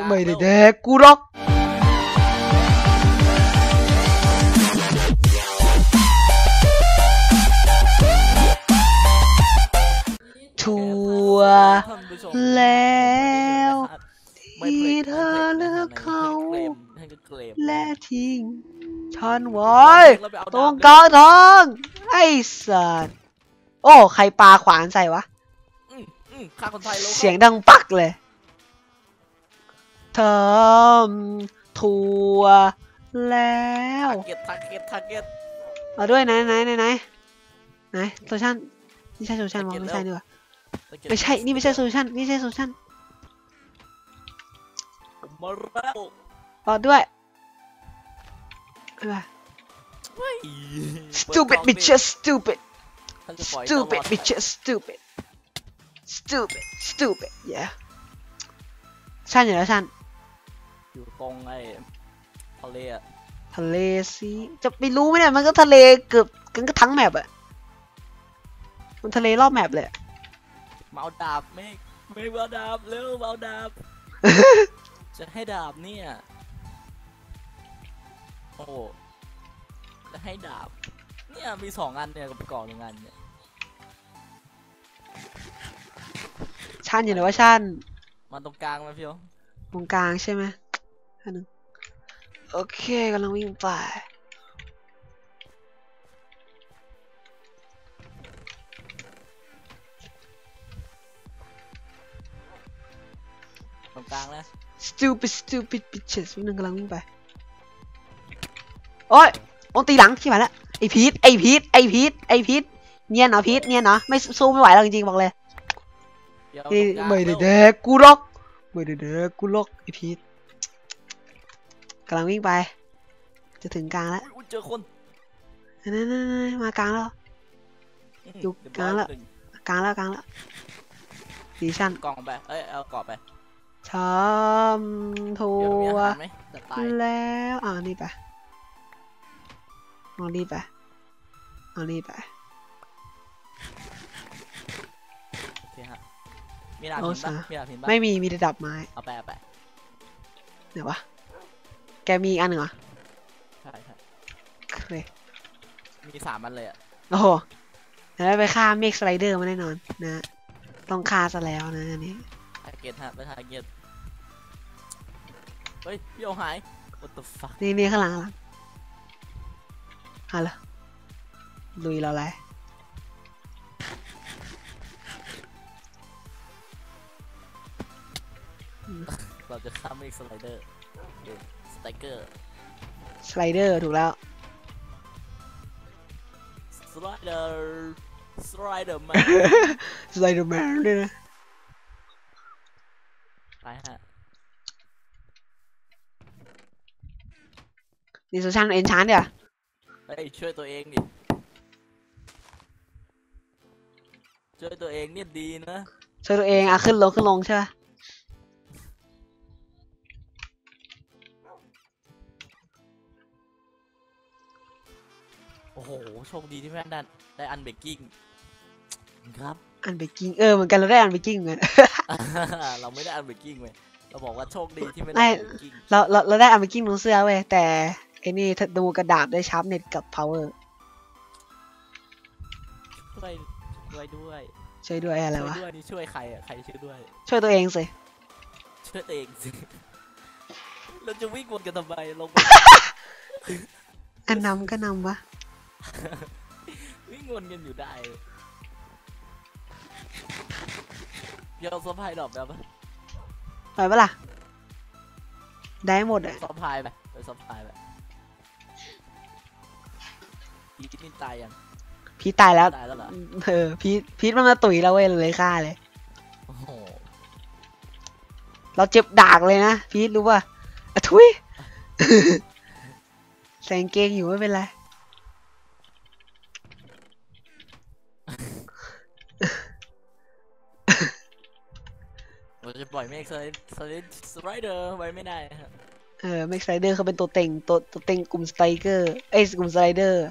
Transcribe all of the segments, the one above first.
ลางไม่ได้เร็วแดกกูหรอกทัวร์ท่านผู้ชมแล้วไม่ที่พลาดเธอเลือกเขาท่านก็เคลมและทิ้งฉันไว้แล้วไปเอาตรงดาบกลางทางไอ้สัตว์โอ้ ใครปาขวานใส่วะอืมอืมฆ่าคนไทยแล้วเสียงดังปักเลย ทำทัวร์แล้วทาเก็ตทาเก็ตทาเก็ตเอาด้วยไหนไหนไหนไหนไหนโซลูชันนี่ใช่โซลูชันมั้งเก็บไม่แล้วใช่ดีกว่าไม่ใช่ นี่ไม่ใช่โซลูชันนี่ใช่โซลูชันผมมาแล้วรอด้วยอะไรเฮ้ย stupid เปิดกล่องดิ bitches stupid ท่านจะปล่อย stupid ตลอด bitches stupid stupid stupid yeah ชันอยู่แล้วชัน อยู่ตรงไอ้ทะเลอะทะเลสิจะไปรู้ไหมเนี่ยมันก็ทะเลเกือบกันก็ทั้งแมปอะมันทะเลรอบแมปเลยอะมาเอาดาบเมฆเมฆมาเอาดาบเร็วมาเอาดาบ จะให้ดาบเนี่ย โอ้โหจะให้ดาบ เนี่ยมีสองอันเนี่ยกับกล่องหนึ่งอันเนี่ยชันอยู่ไหนวะชันมาตรงกลางมาเพียวตรงกลางใช่ไหม อันนึงโอเคกำลังวิ่งไปตรงกลางนะ stupid stupid bitches วิ่งหนึ่งกำลังวิ่งไป โอ้ยโอนตีหลังที่มาแล้วไอพีทไอพีทไอพีทไอพีทเนียนเหรอพีทเนียนเหรอไม่สู้ไม่ไหวแล้วจริงๆบอกเลยเดี๋ยวนี่ตรงกลางไม่ได้แดเร็วกกูหรอกไม่ได้แดกกูหรอกไอพีท กำลังวิ่งไป จะถึงกลางแล้วอุ๊ยเจอคนนั่นๆๆมากลางแล้วอยู่เรีบกร้ลางแล้วหนึ่งกลางแล้วกลางแล้วดิชั่นกล่องไปเอ้ยเอากรอบไปชมทัเดี๋ยวมีอาวหารร์ไหมจะตายแล้วอ่านี่ไปเอานี่ไปเอานี่ไปโอเคฮะมีดาบโอ้หินปะสามีดาบหินปะไม่มีมีแต่ดับไม้เอาไปเอาไปไหนวะแก มีอีกอันหนึ่งเหรอใช่ใช่โอเคมีสามอันเลยอะโอ้โหเดี๋ยวไปฆ่าเมกสไลเดอร์มาแน่นอนนะต้องฆ่าซะแล้วนะอันนี้ทาเก็ตฮะไปทาเก็ตเฮ้ยพี่เอาหาย what the fuck นี่นี่ข้างหลังข้างหลังเอาละลุยเราเลยเราจะข้ามเมฆสไลเดอร์ส ไตเกอร์สไลเดอร์ถูกแล้ว สไลเดอร์สไลเดอร์แมนสไลเดอร์แมนด้วยนะไปฮะนี่โซชันเอนชานเดี๋ยวเฮ้ยช่วยตัวเองดิ ช่วยตัวเองเนี่ยดีนะ ช่วยตัวเองอะขึ้นลงขึ้นลงใช่ปะโโหโชคดีที่แม่งได้ได้อันเบกกิ้งครับ อันเบกกิ้งเออเหมือนกันเราได้อันเบกกิ้งเหมือนกันเราไม่ได้อันเบกกิ้งเว้ยเราบอกว่าโชคดีที่ไม่ไม่ได้อันเบกกิ้งเราเราเราได้อันเบกกิ้งตรงเสื้อเว้ยแต่ไอ้นี่ถ้าดูกระดาษได้ชาร์ปเน็ตกับ power ช่วยช่วยด้วยช่วยด้วยอะไรช่วยวะด้วยนี่ช่วยใครอะใครช่วยด้วย ช่วยตัวเองสิช่วยตัวเองสิเราจะวิ่งวนกันทำไมลงไปอันนำก็นำวะ วิ่งวนกันอยู่ได้เดี๋ยวซัพพลายดรอปแบบปล่อยปะล่ะ ได้หมดอะซัพพลายไปไปซัพพลายไปพีทนี่ตายยังพีทตายแล้วตายแล้วเหรอเออพีทพีทมันมาตุ๋ยเราเว้ยเลยฆ่าเลยโอ้โหเราเจ็บดากเลยนะพีทรู้ป่ะอะทุยใส่กางเกงอยู่ไม่เป็นไร ปล่อยเมฆสไลด์สไลด์สไลเดอร์ไว้ไม่ได้ครับเออแม็กไซเดอร์เขาเป็นตัวเต็งตัวตัวเต็งกลุ่มสไตรเกอร์เอ้ยกลุ่มสไลเดอร์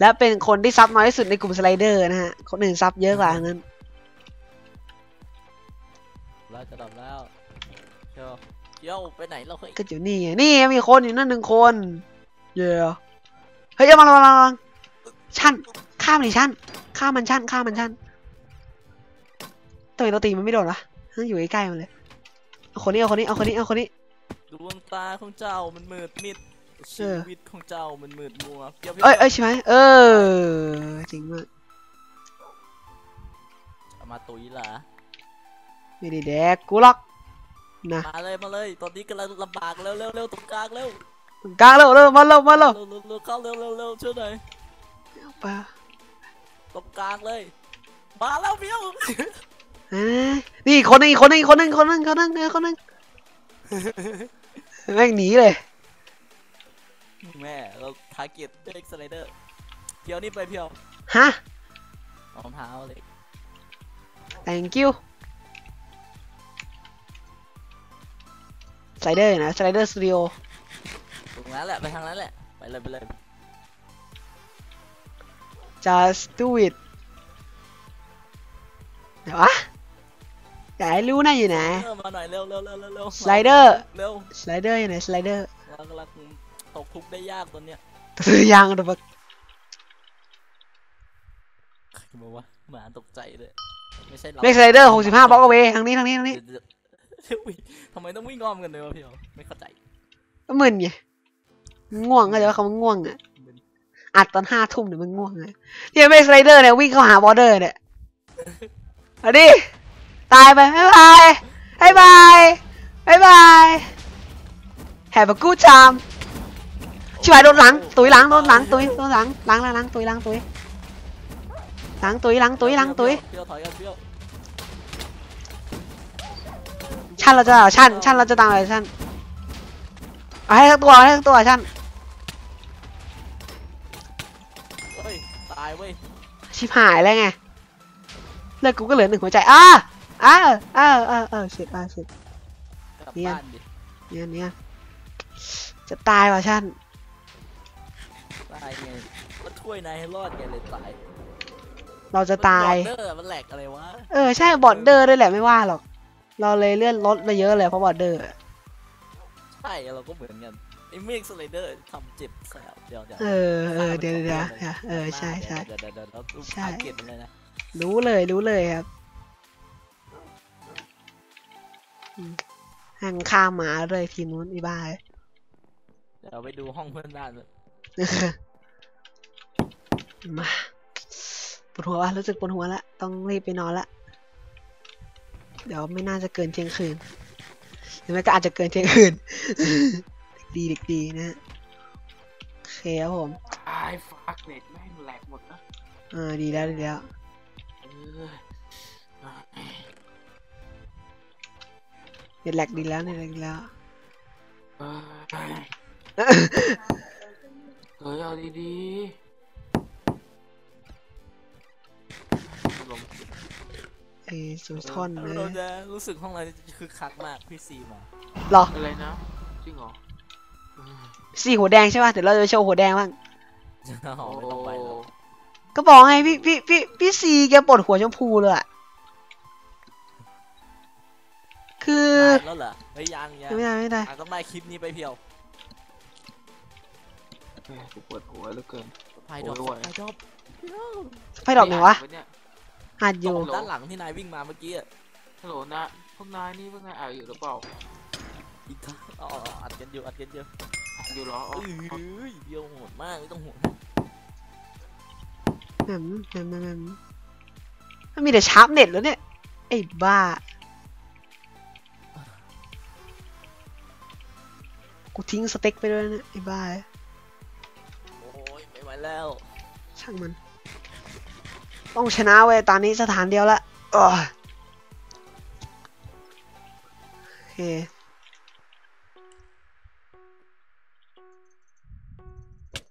และเป็นคนที่ซับน้อยที่สุดในกลุ่มสไลเดอร์นะฮะคนอื่นซับเยอะกว่าทั้งนั้นเราจะดับแล้วเชียวเดี๋ยวไปไหนเราเฮ้ยก็อยู่นี่ไงนี่มีคนอยู่นั่นหนึ่งคนเย้เฮ้ยเอามาลองลองลองชั่นฆ่ามันดิชั่นฆ่ามันชั่นฆ่ามันชั่นทำไมเราตีมันไม่โดนวะฮะอยู่ใกล้ๆมันเลยเอา คนนี้เอาคนนี้เอาคนนี้เอาคนนี้ดวงตาของเจ้ามันมืดมิดเอชีอวิตของเจ้ามันมืดมัวเพียวเอ้ยเอ้ยใช่ไหมเออจริงมากเอามาตุยเหรอไม่ได้แดกกูหรอกนะมาเลยมาเลยตอนนี้กำลังลำบากเร็วเร็วเร็วตรงกลางเร็วตรงกลางเร็วเร็วมาเร็วมาเร็วเร็วเร็วเร็วเข้าเร็วเร็วเร็วช่วยหน่อยไปตรงกลางเลยมาแล้วเพียวอ่า นี่อีกคนหนึงอีกคนหนึงอีกคนหนึงอีกคนหนึงอีกคนหนึงอีกคนหนึงแม่งหนีเลย แม่เราทาร์เก็ตเอ็กซ์ไลเดอร์เพียวนี่ไปเพียวฮะรองเท้าเลย thank you สไลเดอร์นะสไลเดอร์สตูดิโอตรงนั้นแหละ ไปทางนั้นแหละ ไปเลยไปเลย just do it เดี๋ยววะ อยากให้รู้นะอยู่ไหนเออมาหน่อยเร็วเร็วเร็วเร็วเร็วสไลเดอร์ เร็วสไลเดอร์อยู่ไหนสไลเดอร์เรากำลังตกทุกข์ได้ยากตอนเนี้ยตัวยางตัวบักใครมาวะหมาตกใจเลยไม่ใช่เราเลขสไลเดอร์หกสิบห้าบล็อกเอาไว้ทางนี้ทางนี้ทางนี้เดี๋ยวเดี๋ยวอุ๊ยทำไมต้องวิ่งอ้อมกันเลยวะพี่อ๋อไม่เข้าใจก็มึนไงง่วงก็จะว่าเขามันง่วงอะอัดตอนห้าทุ่มเนี่ยมันง่วงเลยเนี่ยไม่สไลเดอร์เนี่ยวิ่งเข้าหาบอร์เดอร์เนี่ยเอาดิ ตายไปบ๊ายบายบ๊ายบายบ๊ายบายแฮปปี้กูจามชิบหายโดนหลัง ตุยหลังโดนหลังตุยโดนหลังหลังหลังหลังตุยหลังตุยหลังตุยหลังตุยหลังตุย เปรี้ยวถอยกันเปรี้ยว ชันเราจะเอาชันชันเราจะตามอะไรชันเอาให้ทั้งตัวเอาให้ทั้งตัวชัน เฮ้ยตายเว้ย ชิบหายแล้วไงเลือดกูก็เหลือหนึ่งหัวใจอ้า อ้าอ้าอ้าอ้าเสร็จอ้าเสร็จกลับเนี่ยบ้านดิเนี่ยเนี่ยจะตายว่ะชันตายไงก็ช่วยนายให้รอดไงเลยตายเราจะตายมันบอร์เดอร์มันแหลกอะไรวะเออใช่บอร์เดอร์ด้วยแหละไม่ว่าหรอก เราเลยเลื่อนรถไปเยอะเลยเพราะบอร์เดอร์ใช่เราก็เหมือนกันไอ้เมฆสไลเดอร์ทำเจ็บแสบเดี๋ยวเดี๋ยวเออเออเดี๋ยวเดี๋ยวเดี๋ยวเออใช่ใช่เดี๋ยวเดี๋ยวเดี๋ยวเราดูใช่ทาร์เก็ตมันเลยนะรู้เลยรู้เลยครับ ห่างข้ามหมาเลยทีมนู้นอีบ้าเลยเดี๋ยวไปดูห้องเพื่อนบ้านเลยมาปวดหัววะรู้สึกปวดหัวละต้องรีบไปนอนละเดี๋ยวไม่น่าจะเกินเที่ยงคืนหรือไม่ก็อาจจะเกินเที่ยงคืนเด็กดีเด็กดีนะฮะโอเคครับผมไอ้ฟักเน็ตแม่งแหลกหมดนะเออดีแล้วดีแล้ว เออเน็ตแลกดีแล้วเน็ตแลกดีแล้วเออเฮ้ยเอาดีๆลมไอ้สุนทรนะเราจะรู้สึกห้องเราจะคือคักมากพี่ซีมาหรออะไรนะ จริงเหรอเออสีหัวแดงใช่ป่ะเดี๋ยวเราจะโชว์หัวแดงบ้างอ๋อไม่ต้องไปแล้วก็บอกไงพี่พี่พี่พี่ซีแกปวดหัวชมพูเลยอะ คือตายแล้วเหรอเฮ้ยยังยังไม่ได้ไม่ได้อะต้องได้คลิปนี้ไปเพียวแม่กูปวดหัวเหลือเกินไพดรอปโอ้ยไพดรอปไฟดอกไหนวะม่อ่าเนี่ยอัดอตรยู่งด้านหลังที่นายวิ่งมาเมื่อกี้อะฮัลโหลนะพวกนายนี่พวกนายอ่านอยู่หรือเปล่าอีกท่าอ๋ออัดกันอยู่อัดกันอยู่อ่านอยู่เหรอเออ๋อ้ยเดียวโหดมากไม่ต้องห่วงแหมมแหมมแหมมแหมมมันมีแต่ชาร์ปเน็ตแล้วเนี่ยไอ้บ้า กูทิ้งสเต็กไปด้วยนะไอ้บ้าโอ้ยไม่ไหวแล้ว ช่างมัน ต้องชนะเว้ยตอนนี้สถานเดียวละเออโอเค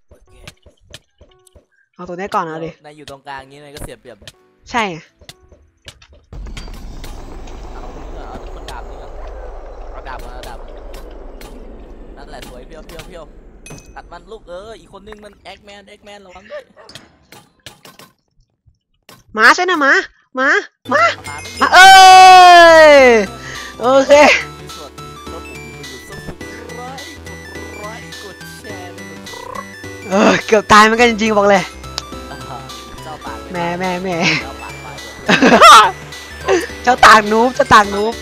โอเคเอาตัวนี้ก่อนเอาดินายอยู่ตรงกลางอย่างนี้นายก็เสียเปรียบเลยใช่ นั่นแหละสวยเพียวเพียวเพียวตัดมันลูกเอออีกคนนึงมันแอ็กแมนแอ็กแมนระวังด้วยมาใช่นะมามามามาเอ้ยโอเคเออเกือบตายเหมือนกันจริงๆบอกเลยแม่แม่แม่เจ้าต่างนูบเจ้าต่างนูบ